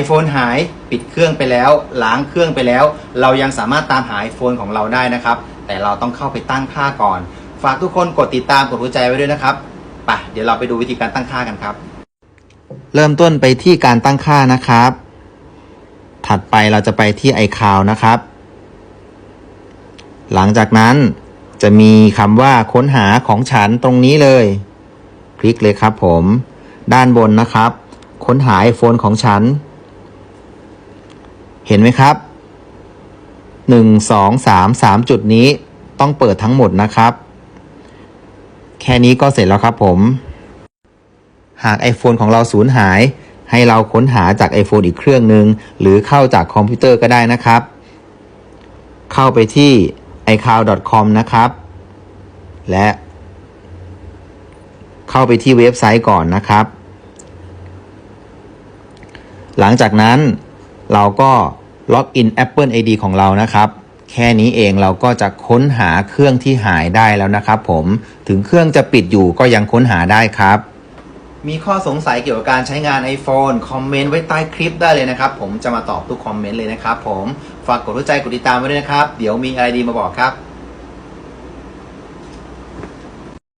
iPhone หายปิดเครื่องไปแล้วล้างเครื่องไปแล้ว เรายังสามารถตามหา iPhone ของเราได้นะครับ แต่เราต้องเข้าไปตั้งค่าก่อน ฝากทุกคนกดติดตามกดหัวใจไว้ด้วยนะครับไปเดี๋ยวเราไปดูวิธีการตั้งค่ากันครับ เริ่มต้นไปที่การตั้งค่านะครับ ถัดไปเราจะไปที่ iCloud นะครับ หลังจากนั้นจะมีคำว่าค้นหาของฉันตรงนี้เลย คลิกเลยครับผม ด้านบนนะครับ ค้นหา iPhone ของฉัน เห็นไหมครับ1 2 3 3 จุดนี้ต้องเปิดทั้งหมดนะครับ แค่นี้ก็เสร็จแล้วครับผม หาก iPhone ของเราสูญหาย ให้เราค้นหาจาก iPhone อีกเครื่องหนึ่งหรือเข้าจากคอมพิวเตอร์ก็ได้นะครับ เข้าไปที่ iCloud.com นะครับ และ เข้าไปที่เว็บไซต์ก่อนนะครับ หลังจากนั้น เราก็ล็อกอิน Apple ID ของเรานะครับ แค่นี้เองเราก็จะค้นหาเครื่องที่หายได้แล้วนะครับผมถึงเครื่องจะปิดอยู่ก็ยังค้นหาได้ครับ มีข้อสงสัยเกี่ยวกับการใช้งาน iPhone คอมเมนต์ไว้ใต้คลิปได้เลยนะครับ ผมจะมาตอบทุกคอมเมนต์เลยนะครับผมฝากกดหัวใจกดติดตามไว้ด้วยนะครับ เดี๋ยวมีอะไรดีมาบอกครับ